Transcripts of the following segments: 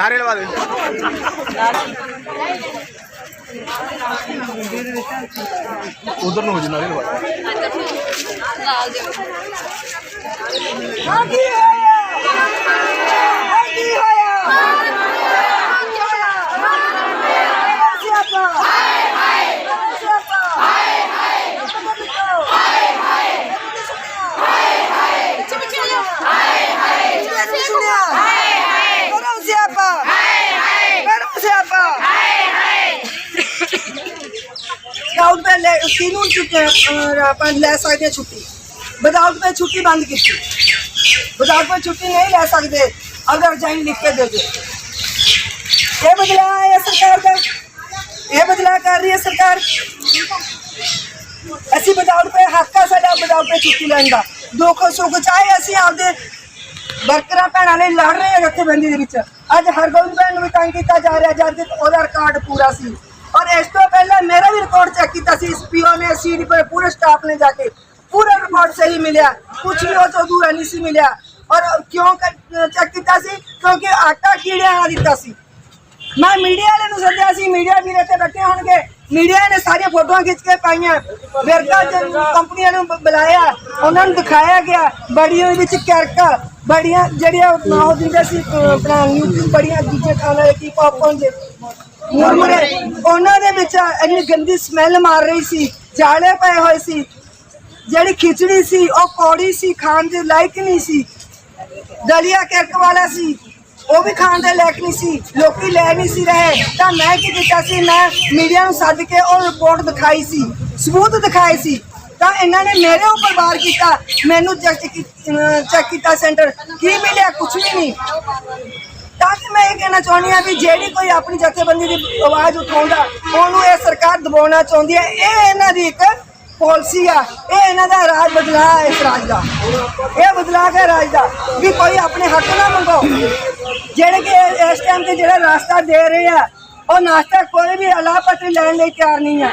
ਨਾਰੇ ਲਵਾ ਦੇ ਉਧਰ ਨੂੰ ਹੋ ਜੀ ਨਾਰੇ ਲਵਾ ਦੇ ਨਾਲ ਦੇ ਹਾਂ ਕੀ ਹੋਇਆ ਹਾਂ ਕੀ ਹੋਇਆ ਸਿਆਪਾ ਹਾਏ ਹਾਏ ਸਿਆਪਾ ਹਾਏ ਹਾਏ ਹਾਏ ਹਾਏ ਹਾਏ ਹਾਏ ਪਿੱਛੇ ਜਾ ਹਾਏ ਹਾਏ ਨਹੀਂ ਸੁਣਿਆ ਹਾਏ ਹਾਏ ਕਰੋ ਸਿਆਪਾ ਹਾਏ ਹਾਏ ਕਰੋ ਸਿਆਪਾ ਹਾਏ ਹਾਏ ਵਿਦਾਊਟ ਪੇ ਲੈ ਕਿਨੂੰ ਆਪਾਂ ਲੈ ਸਕਦੇ ਹਾਂ ਛੁੱਟੀ। ਵਿਦਾਊਟ ਪੇ ਛੁੱਟੀ ਬੰਦ ਕੀਤੀ। ਵਿਦਾਊਟ ਪੇ ਛੁੱਟੀ ਨਹੀਂ ਲੈ ਸਕਦੇ, ਅਗਰ ਜਾਈਨ ਲਿਖ ਕੇ ਦੇ ਦੇ ਇਹ ਬਦਲਾ ਹੈ ਸਰਕਾਰ ਦਾ। ਇਹ ਬਦਲਾ ਕਰ ਰਹੀ ਹੈ ਸਰਕਾਰ। ਅਸੀਂ ਵਿਦਾਊਟ ਪੇ ਹੱਕ ਆ ਸਾਡਾ ਵਿਦਾਊਟ ਪੇ ਛੁੱਟੀ ਲੈਣ ਦਾ। ਦੁੱਖ ਸੁੱਖ ਚਾਹੇ ਅਸੀਂ ਆਪਦੇ ਵਰਕਰਾਂ ਭੈਣਾਂ ਲਈ ਲੜ ਰਹੇ ਹਾਂ ਜਥੇਬੰਦੀ ਦੇ ਵਿੱਚ। ਅੱਜ ਹਰਗੋਬਿੰਦ ਭੈਣ ਨੂੰ ਵੀ ਤੰਗ ਕੀਤਾ ਜਾ ਰਿਹਾ, ਜਦ ਉਹਦਾ ਰਿਕਾਰਡ ਪੂਰਾ ਸੀ। ਇਸ ਤੋਂ ਪਹਿਲਾਂ ਮੇਰਾ ਵੀ ਰਿਕਾਰਡ ਚੈੱਕ ਕੀਤਾ ਸੀ ਪੀਓ ਨੇ ਸੀਡੀ ਪੂਰੇ ਸਟਾਫ ਨੇ ਜਾ ਕੇ। ਪੂਰਾ ਰਿਕਾਰਡ ਸਹੀ ਮਿਲਿਆ ਕੁਝ ਵੀ ਉਹ ਅਧੂਰਾ ਨਹੀਂ ਸੀ ਮਿਲਿਆ। ਔਰ ਕਿਉਂ ਚੈੱਕ ਕੀਤਾ ਸੀ? ਕਿਉਂਕਿ ਆਟਾ ਕੀੜਿਆਂ ਨਾਲ ਦਿੱਤਾ ਸੀ। ਮੈਂ ਮੀਡੀਆ ਵਾਲੇ ਨੂੰ ਸੱਦਿਆ ਸੀ ਮੀਡੀਆ ਵੀਰੇ ਤੇ ਬੈਠੇ ਹੋਣਗੇ। ਮੀਡੀਆ ਨੇ ਸਾਰੀਆਂ ਫੋਟੋਆਂ ਖਿੱਚ ਕੇ ਪਾਈਆਂ। ਵਿਰਕਾ ਕੰਪਨੀਆਂ ਨੂੰ ਬੁਲਾਇਆ, ਉਹਨਾਂ ਨੂੰ ਦਿਖਾਇਆ ਗਿਆ। ਬੜੀਆਂ ਵਿੱਚ ਕਰਕ, ਬੜੀਆਂ ਜਿਹੜੀਆਂ ਉਹ ਦਿੰਦੇ ਸੀ ਆਪਣਾ ਨਿਊਟਰੀ ਬੜੀਆਂ ਦੂਜੇ ਖਾਣਾ ਦੇ ਕੀ ਪਾਪਕੌਰਨ ਦੇ ਮੁਰਮੁਰੇ, ਉਹਨਾਂ ਦੇ ਵਿੱਚ ਇੰਨੀ ਗੰਦੀ ਸਮੈਲ ਮਾਰ ਰਹੀ ਸੀ, ਜਾਲੇ ਪਏ ਹੋਏ ਸੀ। ਜਿਹੜੀ ਖਿਚੜੀ ਸੀ, ਉਹ ਕੌੜੀ ਸੀ, ਖਾਣ ਦੇ ਲਾਇਕ ਨਹੀਂ ਸੀ। ਦਲੀਆ ਕਿਰਕ ਵਾਲਾ ਸੀ, ਉਹ ਵੀ ਖਾਣ ਦੇ ਲਾਇਕ ਨਹੀਂ ਸੀ। ਲੋਕੀ ਲੈ ਨਹੀਂ ਸੀ ਰਹੇ। ਤਾਂ ਮੈਂ ਕੀ ਕੀਤਾ ਸੀ, ਮੈਂ ਮੀਡੀਆ ਨੂੰ ਸੱਦ ਕੇ ਉਹ ਰਿਪੋਰਟ ਦਿਖਾਈ ਸੀ, ਸਬੂਤ ਦਿਖਾਏ ਸੀ। ਤਾਂ ਇਹਨਾਂ ਨੇ ਮੇਰੇ ਉੱਪਰ ਵਾਰ ਕੀਤਾ। ਮੈਨੂੰ ਚੈੱਕ ਚੈੱਕ ਕੀਤਾ ਸੈਂਟਰ ਕੀ ਮਿਲਿਆ ਕੁਝ ਵੀ ਨਹੀਂ। ਤਾਂ ਕਿ ਮੈਂ ਇਹ ਕਹਿਣਾ ਚਾਹੁੰਦੀ ਹਾਂ ਵੀ ਜਿਹੜੀ ਕੋਈ ਆਪਣੀ ਜਥੇਬੰਦੀ ਦੀ ਆਵਾਜ਼ ਉਠਾਉਂਦਾ, ਉਹਨੂੰ ਇਹ ਸਰਕਾਰ ਦਬਾਉਣਾ ਚਾਹੁੰਦੀ ਹੈ। ਇਹ ਇਹਨਾਂ ਦੀ ਇੱਕ ਪਾਲਿਸੀ ਆ। ਇਹ ਇਹਨਾਂ ਦਾ ਰਾਜ ਬਦਲਾ ਹੈ, ਇਸ ਰਾਜ ਦਾ। ਇਹ ਬਦਲਾ ਹੈ ਰਾਜ ਦਾ। ਵੀ ਕੋਈ ਆਪਣੇ ਹੱਕ ਨਾ ਮੰਗੋ। ਜਿਹੜੇ ਕਿ ਇਸ ਟਾਈਮ ਤੇ ਜਿਹੜਾ ਰਾਸਤਾ ਦੇ ਰਹੇ ਆ, ਉਹ ਨਾਸਤਾ ਕੋਈ ਵੀ ਲਾਭਪਾਤਰੀ ਲੈਣ ਲਈ ਤਿਆਰ ਨਹੀਂ ਹੈ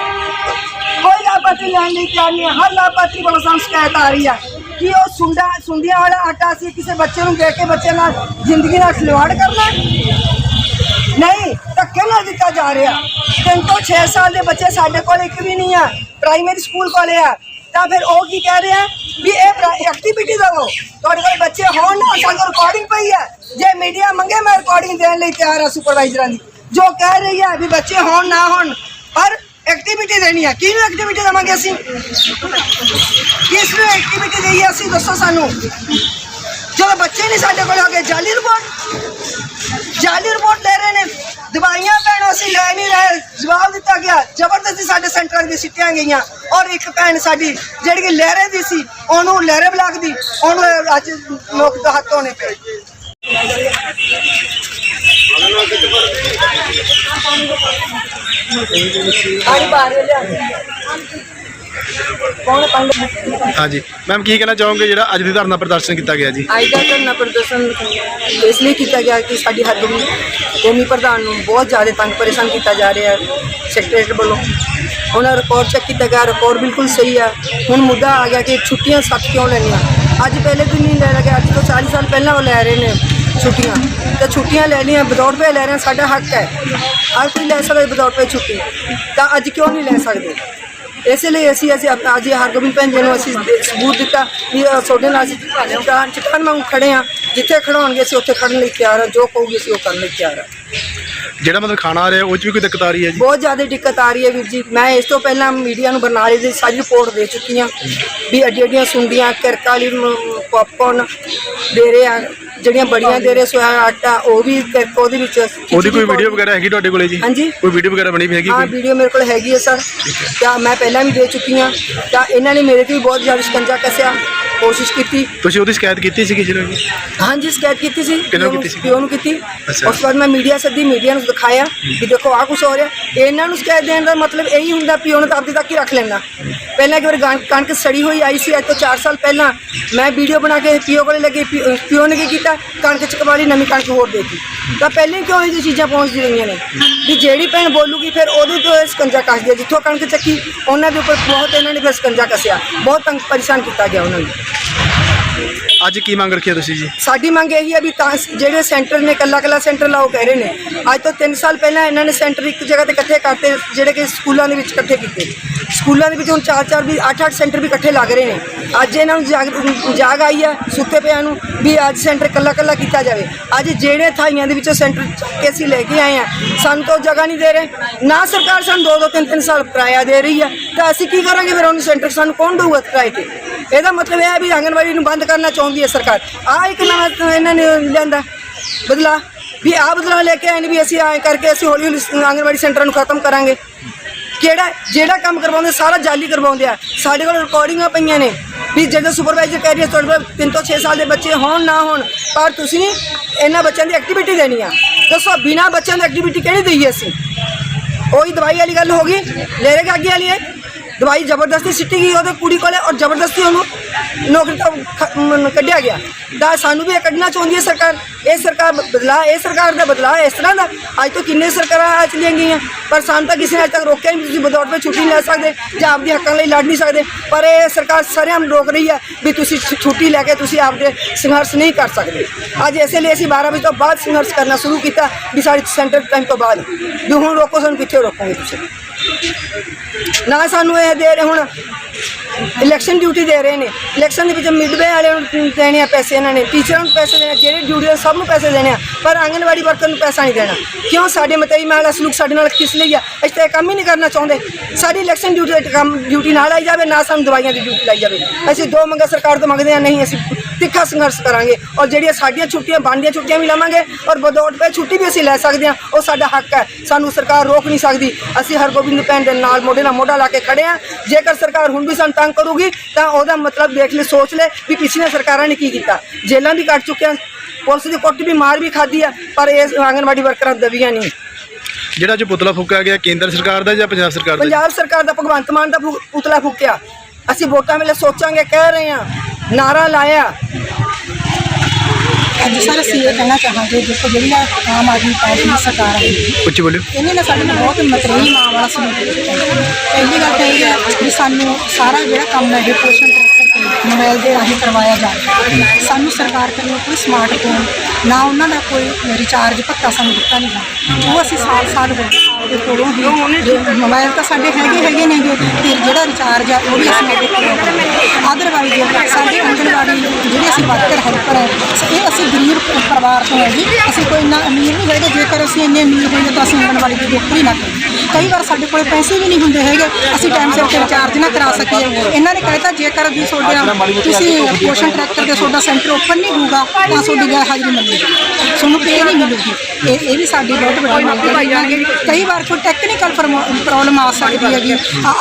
ਕੋਈ ਲਾਭਪਾਤਰੀ ਲੈਣ ਲਈ ਤਿਆਰ ਨਹੀਂ ਹੈ ਹਰ ਲਾਭਪਾਤਰੀ ਵੱਲੋਂ ਸਾਨੂੰ ਸ਼ਿਕਾਇਤ ਆ ਰਹੀ ਹੈ ਕਿ ਉਹ ਸੁੰਡਾ ਸੁੰਡੀਆਂ ਵਾਲਾ ਆਟਾ ਸੀ, ਕਿਸੇ ਬੱਚੇ ਨੂੰ ਦੇ ਕੇ ਬੱਚੇ ਨਾਲ ਜ਼ਿੰਦਗੀ ਨਾਲ ਖਿਲਵਾੜ ਕਰਨਾ? ਨਹੀਂ, ਧੱਕੇ ਨਾਲ ਦਿੱਤਾ ਜਾ ਰਿਹਾ। ਤਿੰਨ ਤੋਂ 6 ਸਾਲ ਦੇ ਬੱਚੇ ਸਾਡੇ ਕੋਲ ਇੱਕ ਵੀ ਨਹੀਂ ਆ ਪ੍ਰਾਇਮਰੀ ਸਕੂਲ ਕੋਲੇ ਆ। ਤਾਂ ਫਿਰ ਉਹ ਕੀ ਕਹਿ ਰਿਹਾ? ਵੀ ਇਹ ਐਕਟੀਵਿਟੀ ਦਵੋ ਤੁਹਾਡੇ ਕੋਲ ਬੱਚੇ ਹੋਣ ਨਾ, ਸਾਡੇ ਕੋਲ ਰਿਕਾਰਡਿੰਗ ਪਈ ਹੈ ਜੇ ਮੀਡੀਆ ਮੰਗੇ, ਮੈਂ ਰਿਕਾਰਡਿੰਗ ਦੇਣ ਲਈ ਤਿਆਰ ਹਾਂ ਸੁਪਰਵਾਈਜ਼ਰਾਂ ਦੀ। ਜੋ ਕਹਿ ਰਹੀ ਹੈ ਵੀ ਬੱਚੇ ਹੋਣ ਨਾ ਹੋਣ, ਪਰ ਐਕਟੀਵਿਟੀ ਦੇਣੀ ਹੈ ਕਿਹਨੂੰ ਐਕਟੀਵਿਟੀ ਦੇਵਾਂਗੇ ਅਸੀਂ? ਕਿਸ ਨੂੰ ਐਕਟੀਵਿਟੀ ਦੇਈਏ ਅਸੀਂ? ਦੱਸੋ ਸਾਨੂੰ। ਜਦੋਂ ਬੱਚੇ ਨਹੀਂ ਸਾਡੇ ਕੋਲ ਆ ਗਏ ਜਾਲੀ ਰਿਪੋਰਟ ਜਾਲੀ ਰਿਪੋਰਟ ਲੈ ਰਹੇ ਨੇ। ਦਵਾਈਆਂ ਭੈਣ, ਅਸੀਂ ਲੈ ਨਹੀਂ ਰਹੇ। ਜਵਾਬ ਦਿੱਤਾ ਗਿਆ, ਜ਼ਬਰਦਸਤੀ ਸਾਡੇ ਸੈਂਟਰਾਂ ਦੀ ਸਿੱਟੀਆਂ ਗਈਆਂ। ਔਰ ਇੱਕ ਭੈਣ ਸਾਡੀ, ਜਿਹੜੀ ਕਿ ਲਹਿਰੇ ਦੀ ਸੀ, ਉਹਨੂੰ ਲਹਿਰੇ ਬਲਾਕ ਦੀ, ਉਹਨੂੰ ਅੱਜ ਲੋਕ ਦਾ ਹੱਥ ਹੋਣੇ ਪਏ ਆਈ ਬਾਹਰ ਲਿਆ ਕੌਣ ਪੰਡ ਹਾਂਜੀ। ਮੈਮ ਕੀ ਕਹਿਣਾ ਚਾਹੋਗੇ ਜਿਹੜਾ ਅੱਜ ਦੀ ਧਰਨਾ ਪ੍ਰਦਰਸ਼ਨ ਕੀਤਾ ਗਿਆ ਜੀ? ਅੱਜ ਦਾ ਧਰਨਾ ਪ੍ਰਦਰਸ਼ਨ ਇਸ ਲਈ ਕੀਤਾ ਗਿਆ ਕਿ ਸਾਡੀ ਹਰਗੋਬਿੰਦ ਕੌਮੀ ਪ੍ਰਧਾਨ ਨੂੰ ਬਹੁਤ ਜ਼ਿਆਦਾ ਤੰਗ ਪਰੇਸ਼ਾਨ ਕੀਤਾ ਜਾ ਰਿਹਾ ਹੈ ਸੈਕਟਰੀਏਟ ਵੱਲੋਂ। ਉਹਨਾਂ ਰਿਕਾਰਡ ਚੈੱਕ ਕੀਤਾ ਗਿਆ ਰਿਕਾਰਡ ਬਿਲਕੁਲ ਸਹੀ ਹੈ ਹੁਣ ਮੁੱਦਾ ਆ ਗਿਆ ਕਿ ਛੁੱਟੀਆਂ ਸੱਤ ਕਿਉਂ ਲੈਣੀਆਂ? ਅੱਜ ਪਹਿਲੇ ਦਿਨ ਨਹੀਂ ਲੈ ਰਹੇ? ਅੱਜ ਤੋਂ 40 ਸਾਲ ਪਹਿਲਾਂ ਉਹ ਲੈ ਰਹੇ ਨੇ। ਛੁੱਟੀਆਂ। ਤੇ ਛੁੱਟੀਆਂ ਲੈਣੀਆਂ ਵਿਦਆਊਟ ਪੇ ਲੈ ਰਹੇ ਸਾਡਾ ਹੱਕ ਹੈ। ਅੱਜ ਕੋਈ ਲੈ ਸਕਦਾ ਵਿਦਆਊਟ ਪੇ ਛੁੱਟੀ। ਤਾਂ ਅੱਜ ਕਿਉਂ ਨਹੀਂ ਲੈ ਸਕਦੇ? ਇਸੇ ਲਈ ਅਸੀਂ ਅਸੀਂ ਅੱਜ ਹਰਗੋਬਿੰਦ ਭੈਣ ਜੀ ਨੂੰ ਅਸੀਂ ਸਬੂਤ ਦਿੱਤਾ ਵੀ ਤੁਹਾਡੇ ਨਾਲ ਅਸੀਂ ਚਟਾਨ ਚਟਾਨ ਵਾਂਗ ਖੜੇ ਹਾਂ ਜਿੱਥੇ ਖੜਾਉਣਗੇ ਅਸੀਂ ਉੱਥੇ ਖੜਨ ਲਈ ਤਿਆਰ ਹਾਂ। ਜੋ ਕਹੋਗੇ ਅਸੀਂ ਉਹ ਕਰਨ ਲਈ ਤਿਆਰ ਹਾਂ। ਜਿਹੜਾ ਮਤਲਬ ਖਾਣਾ ਆ ਰਿਹਾ ਉਹ 'ਚ ਵੀ ਕੋਈ ਦਿੱਕਤ ਆ ਰਹੀ ਹੈ ਜੀ? ਬਹੁਤ ਜ਼ਿਆਦਾ ਦਿੱਕਤ ਆ ਰਹੀ ਹੈ ਵੀਰ ਜੀ। ਮੈਂ ਇਸ ਤੋਂ ਪਹਿਲਾਂ ਮੀਡੀਆ ਨੂੰ ਬਰਨਾਲੇ ਦੀ ਸਾਰੀ ਰਿਪੋਰਟ ਦੇ ਚੁੱਕੀ ਹਾਂ ਵੀ ਅੱਡੀਆਂ ਅੱਡੀਆਂ ਸੁੰਡੀਆਂ ਕਿਰਕਾ ਵਾਲੀ ਪੌਪਕੌਰਨ ਦੇ ਰਹੇ ਆ। ਜਿਹੜੀਆਂ ਬੜੀਆਂ ਦੇ ਰਹੇ ਸੋਇਆ ਆਟਾ ਉਹ ਵੀ ਉਹਦੇ ਵਿੱਚ ਉਹਦੀ ਖਿਚੜੀ ਕੋਈ ਵੀਡੀਓ। ਵਗੈਰਾ ਹੈਗੀ ਤੁਹਾਡੇ ਕੋਲੇ ਜੀ? ਹਾਂਜੀ। ਕੋਈ ਵੀਡੀਓ ਵਗੈਰਾ ਬਣੀ ਵੀ ਹੈਗੀ ਹਾਂ ਕੋਈ? ਵੀਡੀਓ ਮੇਰੇ ਕੋਲ ਹੈਗੀ ਹੈ ਸਰ। ਤਾਂ ਮੈਂ ਪਹਿਲਾਂ ਵੀ ਦੇ ਚੁੱਕੀ ਹਾਂ। ਤਾਂ ਇਹਨਾਂ ਨੇ ਮੇਰੇ ਤੇ ਵੀ ਬਹੁਤ ਜ਼ਿਆਦਾ ਸ਼ਿਕੰਜਾ ਕੱਸਿਆ ਕੋਸ਼ਿਸ਼ ਕੀਤੀ। ਤੁਸੀਂ ਉਹਦੀ ਸ਼ਿਕਾਇਤ ਕੀਤੀ ਸੀ ਕਿਸੇ ਨੂੰ? ਜੀ ਹਾਂਜੀ ਸ਼ਿਕਾਇਤ ਕੀਤੀ ਸੀ। ਕਿਹਨੂੰ ਕੀਤੀ ਸੀ? ਪਿਓ ਨੂੰ ਕੀਤੀ। ਉਸ ਤੋਂ ਬਾਅਦ ਮੈਂ ਮੀਡੀਆ ਸੱਦੀ ਮੀਡੀਆ ਨੂੰ ਦਿਖਾਇਆ ਕਿ ਦੇਖੋ ਆਹ ਕੁਛ ਹੋ ਰਿਹਾ। ਇਹਨਾਂ ਨੂੰ ਸ਼ਿਕਾਇਤ ਦੇਣ ਦਾ ਮਤਲਬ ਇਹੀ ਹੁੰਦਾ ਪਿਓ ਨੂੰ ਤਾਂ ਆਪਦੇ ਤੱਕ ਹੀ ਰੱਖ ਲੈਣਾ ਪਹਿਲਾਂ ਇੱਕ ਵਾਰ ਗਾਂ- ਕਣਕ ਸੜੀ ਹੋਈ ਆਈ ਸੀ ਅੱਜ ਤੋਂ 4 ਸਾਲ ਪਹਿਲਾਂ ਮੈਂ ਵੀਡੀਓ ਬਣਾ ਕੇ ਪਿਓ ਕੋਲੇ ਲੱਗੇ ਪਿਓ- ਪਿਓ ਨੇ ਕੀ ਕੀਤਾ? ਕਣਕ ਚਕਵਾ ਲਈ ਨਵੀਂ ਕਣਕ ਹੋਰ ਦੇਤੀ। ਤਾਂ ਪਹਿਲਾਂ ਹੀ ਕਿਉਂ ਇਹ ਚੀਜ਼ਾਂ ਪਹੁੰਚਦੀ ਰਹੀਆਂ ਨੇ? ਵੀ ਜਿਹੜੀ ਭੈਣ ਬੋਲੂਗੀ ਫਿਰ ਉਹਦੇ ਤੋਂ ਇਹ ਸਕੰਜਾ ਕੱਸਦੀ ਹੈ। ਜਿੱਥੋਂ ਕਣਕ ਚੱਕੀ ਉਹਨਾਂ ਦੇ ਉੱਪਰ ਬਹੁਤ ਇਹਨਾਂ ਨੇ ਫਿਰ ਸਕੰਜਾ ਕੱਸਿਆ। ਬਹੁਤ ਤੰਗ ਪਰੇਸ਼ਾਨ ਕੀਤਾ ਗਿਆ ਉਹਨਾਂ ਨੂੰ। ਅੱਜ ਕੀ ਮੰਗ ਰੱਖੀ ਹੈ ਤੁਸੀਂ ਜੀ? ਸਾਡੀ ਮੰਗ ਇਹੀ ਹੈ ਵੀ ਤਾਂ ਜਿਹੜੇ ਸੈਂਟਰ ਨੇ ਕੱਲਾ ਕੱਲਾ ਸੈਂਟਰ ਲਾਓ ਕਹਿ ਰਹੇ ਨੇ। ਅੱਜ ਤੋਂ 3 ਸਾਲ ਪਹਿਲਾਂ ਇਹਨਾਂ ਨੇ ਸੈਂਟਰ ਇੱਕ ਜਗ੍ਹਾ ਤੇ ਇਕੱਠੇ ਕਰਤੇ ਜਿਹੜੇ ਕਿ ਸਕੂਲਾਂ ਦੇ ਵਿੱਚ ਇਕੱਠੇ ਕੀਤੇ। ਸਕੂਲਾਂ ਦੇ ਵਿੱਚ ਹੁਣ 4-4 ਵੀ 8-8 ਸੈਂਟਰ ਵੀ ਇਕੱਠੇ ਲੱਗ ਰਹੇ ਨੇ। ਅੱਜ ਇਹਨਾਂ ਨੂੰ ਜਾਗ ਜਾਗ ਆਈ ਹੈ ਸੁੱਤੇ ਪਿਆਂ ਨੂੰ ਵੀ ਅੱਜ ਸੈਂਟਰ ਕੱਲਾ ਕੱਲਾ ਕੀਤਾ ਜਾਵੇ। ਅੱਜ ਜਿਹੜੇ ਥਾਈਆਂ ਦੇ ਵਿੱਚੋਂ ਸੈਂਟਰ ਕੇ ਅਸੀਂ ਲੈ ਕੇ ਆਏ ਆ ਸਾਨੂੰ ਤਾਂ ਉਹ ਜਗ੍ਹਾ ਨਹੀਂ ਦੇ ਰਹੇ। ਨਾ ਸਰਕਾਰ ਸਾਨੂੰ ਦੋ ਦੋ ਤਿੰਨ ਤਿੰਨ ਸਾਲ ਕਿਰਾਇਆ ਦੇ ਰਹੀ ਹੈ। ਤਾਂ ਅਸੀਂ ਕੀ ਕਰਾਂਗੇ ਫਿਰ ਉਹਨੂੰ ਸੈਂਟਰ ਸਾਨੂੰ ਕੌਣ ਦਊਗਾ ਕਿਰਾਏ ਤੇ? ਇਹਦਾ ਮਤਲਬ ਇਹ ਹੈ ਵੀ ਆਂਗਨਵਾੜੀ ਨੂੰ ਬੰਦ ਕਰਨਾ ਚਾਹੁੰਦੀ ਹੈ ਸਰਕਾਰ। ਆ ਇੱਕ ਨਵਾਂ ਇਹਨਾਂ ਨੇ ਲਿਆਂਦਾ। ਬਦਲਾ ਵੀ ਆ ਬਦਲਾ ਲੈ ਕੇ ਆਏ ਨੇ ਵੀ ਅਸੀਂ ਐਂ ਕਰਕੇ ਅਸੀਂ ਹੌਲੀ ਹੌਲੀ ਆਂਗਨਵਾੜੀ ਸੈਂਟਰਾਂ ਨੂੰ ਖਤਮ ਕਰਾਂਗੇ। ਕਿਹੜਾ, ਜਿਹੜਾ ਕੰਮ ਕਰਵਾਉਂਦੇ, ਸਾਰਾ ਜਾਲੀ ਕਰਵਾਉਂਦੇ ਆ। ਸਾਡੇ ਕੋਲ ਰਿਕਾਰਡਿੰਗਾਂ ਪਈਆਂ ਨੇ। ਵੀ ਜਦੋਂ ਸੁਪਰਵਾਈਜ਼ਰ ਕਹਿ ਰਹੀ ਹੈ, ਤੁਹਾਡੇ ਕੋਲ ਤਿੰਨ ਤੋਂ 6 ਸਾਲ ਦੇ ਬੱਚੇ ਹੋਣ, ਨਾ ਹੋਣ, ਪਰ ਤੁਸੀਂ ਇਹਨਾਂ ਬੱਚਿਆਂ ਦੀ ਐਕਟੀਵਿਟੀ ਦੇਣੀ ਆ। ਦੱਸੋ, ਬਿਨਾ ਬੱਚਿਆਂ ਦੀ ਐਕਟੀਵਿਟੀ ਕਿਹੜੀ ਦਈਏ ਅਸੀਂ? ਉਹੀ ਦਵਾਈ ਵਾਲੀ ਗੱਲ ਹੋ ਗਈ। ਲੈ ਰਹੇ ਅੱਗੇ ਵਾਲੀ ਹੈ ਦਵਾਈ ਜ਼ਬਰਦਸਤੀ ਸਿੱਟੀ ਗਈ ਉਹਦੇ ਕੁੜੀ ਕੋਲੇ ਔਰ ਜ਼ਬਰਦਸਤੀ ਉਹਨੂੰ ਨੌਕਰੀ ਤੋਂ ਖ- ਮ- ਕੱਢਿਆ ਗਿਆ। ਦਾ ਸਾਨੂੰ ਵੀ ਇਹ ਕੱਢਣਾ ਚਾਹੁੰਦੀ ਹੈ ਸਰਕਾਰ। ਇਹ ਸਰਕਾਰ ਬ- ਬਦਲਾ ਇਹ ਸਰਕਾਰ ਦਾ ਬਦਲਾ ਇਸ ਤਰ੍ਹਾਂ ਦਾ। ਅੱਜ ਤੋਂ ਕਿੰਨੇ ਸਰਕਾਰਾਂ ਆ ਚਲੀਆਂ ਗਈਆਂ। ਪਰ ਸਾਨੂੰ ਤਾਂ ਕਿਸੇ ਨੇ ਅੱਜ ਤੱਕ ਰੋਕਿਆ ਨਹੀਂ। ਵੀ ਤੁਸੀਂ ਬਦੌੜ ਤੇ ਛੁੱਟੀ ਨਹੀਂ ਲੈ ਸਕਦੇ। ਜਾਂ ਆਪਦੇ ਹੱਕਾਂ ਲਈ ਲੜ ਨਹੀਂ ਸਕਦੇ। ਪਰ ਇਹ ਸਰਕਾਰ ਸਾਰਿਆਂ ਨੂੰ ਰੋਕ ਰਹੀ ਹੈ ਵੀ ਤੁਸੀਂ ਛੁ- ਛੁੱਟੀ ਲੈ ਕੇ ਤੁਸੀਂ ਆਪਦੇ ਸੰਘਰਸ਼ ਨਹੀਂ ਕਰ ਸਕਦੇ। ਅੱਜ ਇਸੇ ਲਈ ਅਸੀਂ 12 ਵਜੇ ਤੋਂ ਬਾਅਦ ਸੰਘਰਸ਼ ਕਰਨਾ ਸ਼ੁਰੂ ਕੀਤਾ। ਵੀ ਸਾਡੇ ਸੈਂਟਰ ਟਾਈਮ ਤੋਂ ਬਾਅਦ। ਵੀ ਹੁਣ ਰੋਕੋ, ਸਾਨੂੰ ਕਿੱਥੇ ਰੋਕੋਗੇ ਤੁਸੀਂ? ਨਾ ਸਾਨੂੰ ਇਹ ਦੇ ਰਹੇ ਹੁਣ ਇਲੈਕਸ਼ਨ ਡਿਊਟੀ ਦੇ ਰਹੇ ਨੇ। ਇਲੈਕਸ਼ਨ ਦੇ ਵਿੱਚ ਮਿਡਵੇ ਵਾਲਿਆਂ ਨੂੰ ਦੇਣੇ ਆ ਪੈਸੇ ਇਹਨਾਂ ਨੇ। ਟੀਚਰਾਂ ਨੂੰ ਪੈਸੇ ਦੇਣੇ ਆ, ਜਿਹੜੇ ਡਿਊਟੀ ਸਭ ਨੂੰ ਪੈਸੇ ਦੇਣੇ ਆ। ਪਰ ਆਂਗਨਵਾੜੀ ਵਰਕਰ ਨੂੰ ਪੈਸਾ ਨਹੀਂ ਦੇਣਾ। ਕਿਉਂ? ਸਾਡੇ ਮਤਈ ਮਾਲਾ ਸਲੂਕ ਸਾਡੇ ਨਾਲ ਕਿਸ ਲਈ ਆ? ਅਸੀਂ ਤਾਂ ਇਹ ਕੰਮ ਹੀ ਨਹੀਂ ਕਰਨਾ ਚਾਹੁੰਦੇ। ਸਾਡੀ ਇਲੈਕਸ਼ਨ ਡਿਊਟੀ ਦਾ ਕੰਮ ਡਿਊਟੀ ਨਾਲ ਆਈ ਜਾਵੇ ਨਾ ਸਾਨੂੰ ਦਵਾਈਆਂ ਦੀ ਡਿਊਟੀ ਲਾਈ ਜਾਵੇ। ਅਸੀਂ ਦੋ ਮੰਗਾਂ ਸਰਕਾਰ ਤੋਂ ਮੰਗਦੇ ਆ ਨਹੀਂ ਅਸੀਂ ਤਿੱਖਾ ਸੰਘਰਸ਼ ਕਰਾਂਗੇ। ਔਰ ਜਿਹੜੀਆਂ ਸਾਡੀਆਂ ਛੁੱਟੀਆਂ ਬਣਦੀਆਂ ਛੁੱਟੀਆਂ ਵੀ ਲਵਾਂਗੇ। ਔਰ ਬਦੌੜ ਪੇ ਛੁੱਟੀ ਵੀ ਅਸੀਂ ਲੈ ਸਕਦੇ ਹਾਂ। ਉਹ ਸਾਡਾ ਹੱਕ ਹੈ। ਸਾਨੂੰ ਸਰਕਾਰ ਰੋਕ ਨਹੀਂ ਸਕਦੀ। ਅਸੀਂ ਹਰਗੋਬਿੰਦ ਭੈਣ ਦੇ ਨਾਲ ਮੋਢੇ ਨਾਲ ਮੋਢਾ ਲਾ ਕੇ ਖੜੇ ਆ ਜੇਕਰ ਸਰਕਾਰ ਹੁਣ ਵੀ ਸਾਨੂੰ ਤੰਗ ਕਰੂਗੀ ਤਾਂ ਉਹਦਾ ਮਤਲਬ ਦੇਖ ਲੈ ਸੋਚ ਲੈ ਵੀ ਪਿਛਲੀਆਂ ਸਰਕਾਰਾਂ ਨੇ ਕੀ ਕੀਤਾ। ਜੇਲ੍ਹਾਂ ਵੀ ਕੱਟ ਚੁੱਕਿਆ ਪੁਲਿਸ ਦੀ ਕੁੱਟ ਵੀ ਮਾਰ ਵੀ ਖਾਧੀ ਆ ਪਰ ਇਹ ਆਂਗਨਵਾੜੀ ਵਰਕਰਾਂ ਦਵੀਆਂ ਨਹੀਂ। ਜਿਹੜਾ ਅੱਜ ਪੁਤਲਾ ਫੂਕਿਆ ਗਿਆ ਕੇਂਦਰ ਸਰਕਾਰ ਦਾ ਜਾਂ ਪੰਜਾਬ ਸਰਕਾਰ ਦਾ? ਜੀ? ਪੰਜਾਬ ਸਰਕਾਰ ਦਾ ਭਗਵੰਤ ਮਾਨ ਦਾ ਪੁਤਲਾ ਫੂਕਿਆ। ਅਸੀਂ ਵੋਟਾਂ ਵੇਲੇ ਸੋਚਾਂਗੇ ਕਹਿ ਰਹੇ ਹਾਂ ਨਾਰਾ ਲਾਇਆ। ਅੱਜ ਸਰ ਅਸੀਂ ਇਹ ਕਹਿਣਾ ਚਾਹਾਂਗੇ ਦੇਖੋ ਜਿਹੜੀ ਆ ਆਮ ਆਦਮੀ ਪਾਰਟੀ ਦੀ ਸਰਕਾਰ ਹੈ ਉੱਚੀ ਬੋਲਿਓ ਇਹਨੇ ਨਾ ਸਾਡੇ ਨਾਲ ਬਹੁਤ ਮਤਰੇਈ ਮਾਂ ਵਾਲਾ ਸਲੂਕ ਕੀਤਾ ਹੈ। ਪਹਿਲੀ ਗੱਲ ਤਾਂ ਇਹ ਹੈ ਵੀ ਸਾਨੂੰ ਸਾਰਾ ਜਿਹੜਾ ਕੰਮ ਹੈ ਇਹ ਪੋਸ਼ਣ ਮੋਬਾਈਲ ਦੇ ਰਾਹੀਂ ਕਰਵਾਇਆ ਜਾਵੇ ਸਾਨੂੰ ਸਰਕਾਰ ਵੱਲੋਂ ਕੋਈ ਸਮਾਰਟਫੋਨ ਨਾ ਉਹਨਾਂ ਦਾ ਕੋਈ ਰਿਚਾਰਜ ਭੱਤਾ ਸਾਨੂੰ ਦਿੱਤਾ ਨਹੀਂ ਜਾਂਦਾ। ਉਹ ਅਸੀਂ ਸਾਲ ਸਾਲ ਹੋ ਗਏ ਆਪਦੇ ਕੋਲੋਂ ਹੀ। ਮੋਬਾਈਲ ਤਾਂ ਸਾਡੇ ਹੈਗੇ ਹੈਗੇ ਨੇਗੇ ਤੇ ਜਿਹੜਾ ਰਿਚਾਰਜ ਆ ਉਹ ਵੀ ਅਸੀਂ ਕੋਲੋਂ ਅਦਰਵਾਈਜ਼ ਸਾਡੇ ਅੰਗਨਵਾੜੀ ਜਿਹੜੇ ਅਸੀਂ ਵਰਕਰ ਹੈਲਪਰ ਹੈ ਇਹ ਅਸੀਂ ਗਰੀਬ ਪਰਿਵਾਰ ਤੋਂ ਹੈ ਜੀ। ਅਸੀਂ ਕੋਈ ਇੰਨਾ ਅਮੀਰ ਨਹੀਂ ਹੈਗੇ। ਜੇਕਰ ਅਸੀਂ ਇੰਨੇ ਅਮੀਰ ਹੋਈਏ ਤਾਂ ਅਸੀਂ ਅੰਗਨਵਾੜੀ ਦੀ ਨੌਕਰੀ ਨਾ ਕਰੀਏ। ਕਈ ਵਾਰ ਸਾਡੇ ਕੋਲ ਪੈਸੇ ਵੀ ਨਹੀਂ ਹੁੰਦੇ ਹੈਗੇ। ਅਸੀਂ ਟਾਈਮ ਸਿਰ ਤੇ ਰਿਚਾਰਜ ਨਾ ਕਰਾ ਸਕੀਏ। ਇਹਨਾਂ ਨੇ ਕਹਿਤਾ ਜੇਕਰ ਵੀ ਤੁਹਾਡੇ ਤੁਸੀਂ ਪੋਸ਼ਣ ਟਰੈਕਟਰ ਦੇ ਤੁਹਾਡਾ ਸੈਂਟਰ ਓਪਨ ਨਹੀਂ ਹੋਊਗਾ ਤਾਂ ਤੁਹਾਡੀ ਗੈਰ ਹਾਜ਼ਰੀ ਮੰਨੀ ਤੁਹਾਨੂੰ ਪੇ ਨਹੀਂ ਮਿਲੂਗੀ। ਇਹ ਇਹ ਵੀ ਸਾਡੀ ਬਹੁਤ ਵੱਡੀ ਮੰਗ ਹੈ। ਕਈ ਵਾਰ ਕੋਈ ਟੈਕਨੀਕਲ ਪ੍ਰੋਬਲਮ ਆ ਸਕਦੀ ਹੈਗੀ।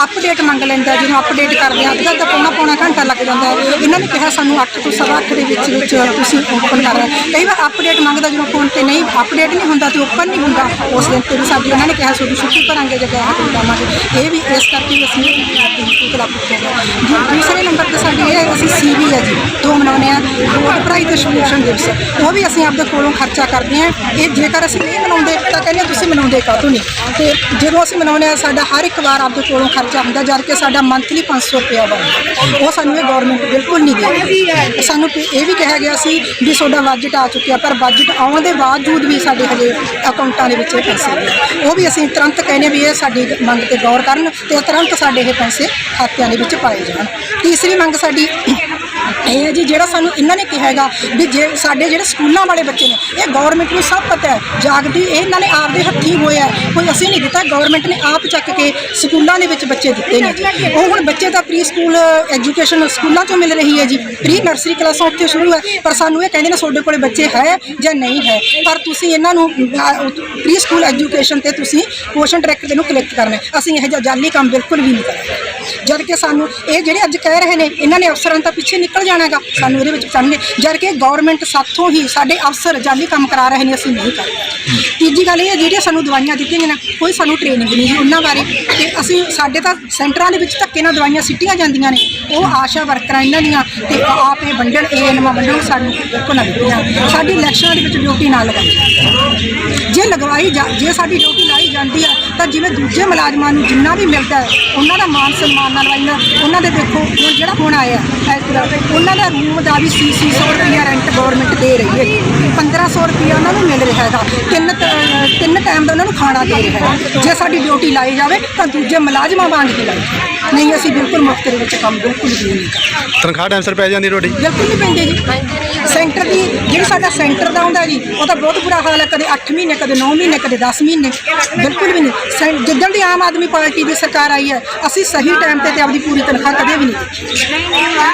ਅਪਡੇਟ ਮੰਗ ਲੈਂਦਾ ਜਿਹਨੂੰ ਅਪਡੇਟ ਕਰਦੇ ਆ। ਅੱਧਾ ਅੱਧਾ ਪੌਣਾ ਪੌਣਾ ਘੰਟਾ ਲੱਗ ਜਾਂਦਾ ਹੈ। ਇਹਨਾਂ ਨੇ ਕਿਹਾ ਸਾਨੂੰ 8 ਤੋਂ ਸਵਾ ਅੱਠ ਦੇ ਵਿੱਚ ਵਿੱਚ ਤੁਸੀਂ ਓਪਨ ਕਰ ਰਹੇ ਕਈ ਵਾਰ ਅਪਡੇਟ ਮੰਗਦਾ ਜਦੋਂ ਫੋਨ ਤੇ ਨਹੀਂ ਅਪਡੇਟ ਨਹੀਂ ਹੁੰਦਾ ਤੇ ਓਪਨ ਨਹੀਂ ਹੁੰਦਾ ਉਸ ਦਿਨ ਤੇ ਵੀ ਸਾਡੀ ਉਹਨਾਂ ਨੇ ਕਿਹਾ ਤੁਹਾਡੀ ਛੁੱਟੀ ਭਰਾਂਗੇ ਜਾਂ ਹਾਜ਼ਰੀ ਲਾਵਾਂਗੇ ਇਹ ਵੀ ਇਸ ਕਰਕੇ ਅਸੀਂ ਆਪਣੀ ਕਲਾ ਪੁੱਛਿਆ ਦੂਸਰੇ ਨੰਬਰ ਤੇ ਸਾਡੀ ਇਹ ਅਸੀਂ ਸੀਬੀ ਹੈ ਜੀ ਦੋ ਮਨਾਉਂਦੇ ਆ ਰੋਡ ਭਰਾਈ ਤੇ ਸੋਲੂਸ਼ਨ ਦਿਵਸ। ਉਹ ਵੀ ਅਸੀਂ ਆਪਦੇ ਕੋਲੋਂ ਖਰਚਾ ਕਰਦੇ ਹਾਂ। ਇਹ ਜੇਕਰ ਅਸੀਂ ਨਹੀਂ ਮਨਾਉਂਦੇ, ਤਾਂ ਕਹਿੰਦੇ ਤੁਸੀਂ ਮਨਾਉਂਦੇ ਕਾਹਤੋਂ ਨਹੀਂ? ਤੇ ਜਦੋਂ ਅਸੀਂ ਮਨਾਉਂਦੇ ਆ ਸਾਡਾ ਹਰ ਇੱਕ ਵਾਰ ਆਪਦੇ ਕੋਲੋਂ ਖਰਚਾ ਹੁੰਦਾ, ਜਦ ਕਿ ਸਾਡਾ ਮੰਥਲੀ 500 ਰੁਪਇਆ ਬਣਦਾ ਉਹ ਸਾਨੂੰ ਇਹ ਗਵਰਨਮੈਂਟ ਬਿਲਕੁਲ ਨਹੀਂ ਦੇ ਰਹੀ। ਸਾਨੂੰ ਇਹ ਵੀ ਕਿਹਾ ਗਿਆ ਸੀ ਵੀ ਤੁਹਾਡਾ ਬਜਟ ਆ ਚੁੱਕਿਆ, ਪਰ ਬਜਟ ਆਉਣ ਦੇ ਬਾਵਜੂਦ ਵੀ ਸਾਡੇ ਹਜੇ ਅਕਾਊਂਟਾਂ ਦੇ ਵਿੱਚ ਇਹ ਪੈਸੇ ਉਹ ਵੀ ਅਸੀਂ ਤੁਰੰਤ ਕਹਿੰਦੇ ਵੀ ਇਹ ਸਾਡੀ ਮੰਗ ਤੇ ਗੌਰ ਕਰਨ ਤੇ ਤੁਰੰਤ ਸਾਡੇ ਇਹ ਪੈਸੇ ਖਾਤਿਆਂ ਦੇ ਵਿੱਚ ਪਾਏ ਜਾਣ। ਤੀਸਰੀ ਮੰਗ ਸਾਡੀ ਇਹ ਹੈ ਜੀ ਜਿਹੜਾ ਸਾਨੂੰ ਇਹਨਾਂ ਨੇ ਕਿਹਾ ਹੈਗਾ ਵੀ ਜੇ ਸਾਡੇ ਜਿਹੜੇ ਸਕੂਲਾਂ ਵਾਲੇ ਬੱਚੇ ਨੇ, ਇਹ ਗਵਰਨਮੈਂਟ ਨੂੰ ਸਭ ਪਤਾ ਹੈ, ਜਾਗਦੀ ਇਹ ਇਹਨਾਂ ਨੇ ਆਪਦੇ ਹੱਥੀਂ ਹੋਇਆ ਕੋਈ ਅਸੀਂ ਨਹੀਂ ਦਿੱਤਾ ਗਵਰਨਮੈਂਟ ਨੇ ਆਪ ਚੱਕ ਕੇ ਸਕੂਲਾਂ ਦੇ ਵਿੱਚ ਬੱਚੇ ਦਿੱਤੇ ਨੇ। ਜੀ ਉਹ ਹੁਣ ਬੱਚੇ ਤਾਂ ਪ੍ਰੀ ਸਕੂਲ ਐਜੂਕੇਸ਼ਨ ਸਕੂਲਾਂ ਚੋਂ ਮਿਲ ਰਹੀ ਹੈ ਜੀ। ਪ੍ਰੀ ਨਰਸਰੀ ਕਲਾਸਾਂ ਉੱਥੇ ਸ਼ੁਰੂ ਹੈ, ਪਰ ਸਾਨੂੰ ਇਹ ਕਹਿੰਦੇ ਨੇ ਤੁਹਾਡੇ ਕੋਲੇ ਬੱਚੇ ਹੈ ਜਾਂ ਨਹੀਂ ਹੈ। ਪਰ ਤੁਸੀਂ ਇਹਨਾਂ ਨੂੰ ਪ੍ਰੀ ਸਕੂਲ ਐਜੂਕੇਸ਼ਨ ਤੇ ਤੁਸੀਂ ਪੋਸ਼ਨ ਡਾਇਰੈਕਟਰ ਨੂੰ ਕਲੈਕਟ ਕਰਨਾ ਅਸੀਂ ਇਹ ਜਿਹਾ ਜਾਲੀ ਕੰਮ ਬਿਲਕੁਲ ਵੀ ਨਹੀਂ ਕਰਾਂਗੇ। ਜਦ ਕਿ ਸਾਨੂੰ ਇਹ ਜਿਹੜੇ ਅੱਜ ਕਹਿ ਰਹੇ ਨੇ, ਇਹਨਾਂ ਨੇ ਅਫਸਰਾਂ ਤਾਂ ਪਿੱਛੇ ਨਿਕਲ ਜਾਣਾਗਾ। ਸਾਨੂੰ ਇਹਦੇ ਵਿੱਚ ਸਮਝੇ ਜਦ ਕਿ ਗਵਰਨਮੈਂਟ ਸਾਥੋਂ ਹੀ ਸਾਡੇ ਅਫਸਰ ਜਾਲੀ ਕੰਮ ਕਰਾ ਰਹੇ ਨੇ, ਅਸੀਂ ਨਹੀਂ ਕਰ ਤੀਜੀ ਗੱਲ ਇਹ ਹੈ, ਜਿਹੜੀਆਂ ਸਾਨੂੰ ਦਵਾਈਆਂ ਦਿੱਤੀਆਂ ਗਈਆਂ ਨੇ, ਕੋਈ ਸਾਨੂੰ ਟ੍ਰੇਨਿੰਗ ਨਹੀਂ ਜੀ ਉਹਨਾਂ ਬਾਰੇ। ਤੇ ਅਸੀਂ ਸਾਡੇ ਤਾਂ ਸੈਂਟਰਾਂ ਦੇ ਵਿੱਚ ਧੱਕੇ ਨਾਲ ਦਵਾਈਆਂ ਸਿੱਟੀਆਂ ਜਾਂਦੀਆਂ ਨੇ। ਉਹ ਆਸ਼ਾ ਵਰਕਰਾਂ ਇਹਨਾਂ ਦੀਆਂ ਤੇ ਆਪ ਇਹ ਵੰਡਣ ਏਐਨਐਮ ਵੰਡਣ ਸਾਨੂੰ ਬਿਲਕੁਲ ਨਾ ਦਿੱਤੀਆਂ। ਸਾਡੀ ਇਲੈਕਸ਼ਨਾਂ ਦੇ ਵਿੱਚ ਡਿਊਟੀ ਨਾ ਲਗਾਈ ਜੇ ਲਗਵਾਈ ਜਾ, ਜੇ ਸਾਡੀ ਡਿਊਟੀ ਲਾਈ ਜਾਂਦੀ ਹੈ, ਤਾਂ ਜਿਵੇਂ ਦੂਜੇ ਮੁਲਾਜ਼ਮਾਂ ਨੂੰ ਜਿੰਨਾ ਵੀ ਮਿਲਦਾ ਹੈ, ਉਹਨਾਂ ਦਾ ਮਾਨ ਸਨਮਾਨ ਨਾਲ ਵਾਈਨਾ ਉਹਨਾਂ ਦੇ ਦੇਖੋ, ਹੁਣ ਜਿਹੜਾ ਹੁਣ ਆਇਆ ਇਸ ਤਰ੍ਹਾਂ ਉਹਨਾਂ ਦਾ ਰੂਮ ਦਾ ਵੀ ਸੀ ਸੀ 100 ਰੈਂਟ ਗਵਰਨਮੈਂਟ ਦੇ ਰਹੀ ਹੈ। 1500 ਰੁਪਿਆ ਉਹਨਾਂ ਨੂੰ ਮਿਲ ਰਿਹਾ ਹੈਗਾ। ਤਿੰਨ ਟ- ਤਿੰਨ ਟਾਈਮ ਦਾ ਉਹਨਾਂ ਨੂੰ ਖਾਣਾ ਦੇ ਰਿਹਾ ਹੈ ਜੇ ਸਾਡੀ ਡਿਊਟੀ ਲਾਈ ਜਾਵੇ ਤਾਂ ਦੂਜੇ ਮੁਲਾਜ਼ਮਾਂ ਵਾਂਗ ਹੀ ਲਾਈ ਜਾਵੇ। ਨਹੀਂ ਅਸੀਂ ਬਿਲਕੁਲ ਮੁਫਤ ਦੇ ਵਿੱਚ ਕੰਮ ਬਿਲਕੁਲ ਵੀ ਨਹੀਂ ਕਰਦੇ। ਤਨਖਾਹ ਟਾਈਮ ਸਿਰ ਪੈ ਜਾਂਦੀ ਤੁਹਾਡੀ? ਬਿਲਕੁਲ ਨਹੀਂ ਪੈਂਦੇ ਜੀ। ਸੈਂਟਰ ਦੀ ਜਿਹੜੀ ਸਾਡਾ ਸੈਂਟਰ ਦਾ ਹੁੰਦਾ ਜੀ ਉਹ ਤਾਂ ਬਹੁਤ ਬੁਰਾ ਹਾਲ ਹੈ। ਕਦੇ 8 ਮਹੀਨੇ ਕਦੇ 9 ਮਹੀਨੇ ਕਦੇ 10 ਮਹੀਨੇ। ਬਿਲਕੁਲ ਵੀ ਨਹੀਂ। ਸੈਂ- ਜਿੱਦਣ ਦੀ ਆਮ ਆਦਮੀ ਪਾਰਟੀ ਦੀ ਸਰਕਾਰ ਆਈ ਹੈ ਅਸੀਂ ਸਹੀ ਟਾਈਮ ਤੇ ਤੇ ਆਪਦੀ ਪੂਰੀ ਤਨਖਾਹ ਕਦੇ ਵੀ ਨਹੀਂ ਦਿੱਤੀ।